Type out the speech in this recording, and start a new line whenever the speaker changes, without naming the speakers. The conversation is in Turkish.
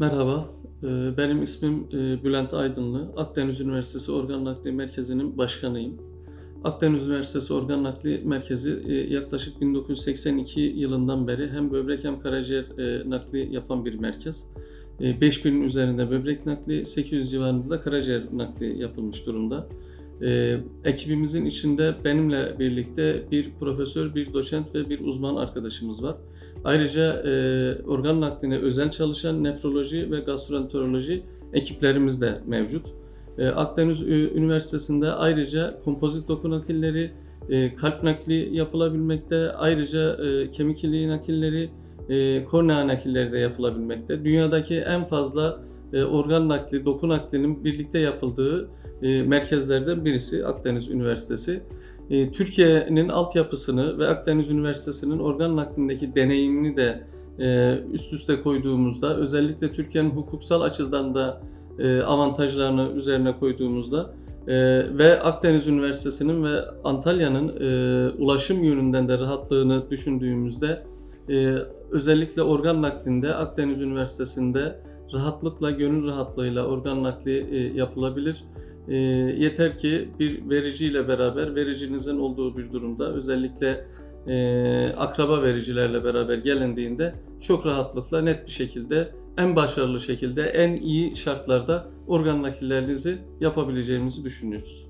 Merhaba, e, benim ismim e, Bülent Aydınlı. Akdeniz Üniversitesi Organ Nakli Merkezi'nin başkanıyım. Akdeniz Üniversitesi Organ Nakli Merkezi e, yaklaşık 1982 yılından beri hem böbrek hem karaciğer nakli yapan bir merkez. E, 5000'in üzerinde böbrek nakli, 800 civarında da karaciğer nakli yapılmış durumda. E, ekibimizin içinde benimle birlikte bir profesör, bir doçent ve bir uzman arkadaşımız var. Ayrıca e, organ nakline özel çalışan nefroloji ve gastroenteroloji ekiplerimiz de mevcut. E, Akdeniz Üniversitesi'nde ayrıca kompozit doku nakilleri, e, kalp nakli yapılabilmekte, ayrıca e, kemik iliği nakilleri, e, kornea nakilleri de yapılabilmekte. Dünyadaki en fazla organ nakli, doku naklinin birlikte yapıldığı e, merkezlerden birisi Akdeniz Üniversitesi. E, Türkiye'nin altyapısını ve Akdeniz Üniversitesi'nin organ naklindeki deneyimini de e, üst üste koyduğumuzda, özellikle Türkiye'nin hukuksal açıdan da e, avantajlarını üzerine koyduğumuzda e, ve Akdeniz Üniversitesi'nin ve Antalya'nın e, ulaşım yönünden de rahatlığını düşündüğümüzde e, özellikle organ naklinde Akdeniz Üniversitesi'nde rahatlıkla, gönül rahatlığıyla organ nakli e, yapılabilir. E, yeter ki bir vericiyle beraber, vericinizin olduğu bir durumda özellikle e, akraba vericilerle beraber gelindiğinde çok rahatlıkla net bir şekilde en başarılı şekilde en iyi şartlarda organ nakillerinizi yapabileceğimizi düşünüyoruz.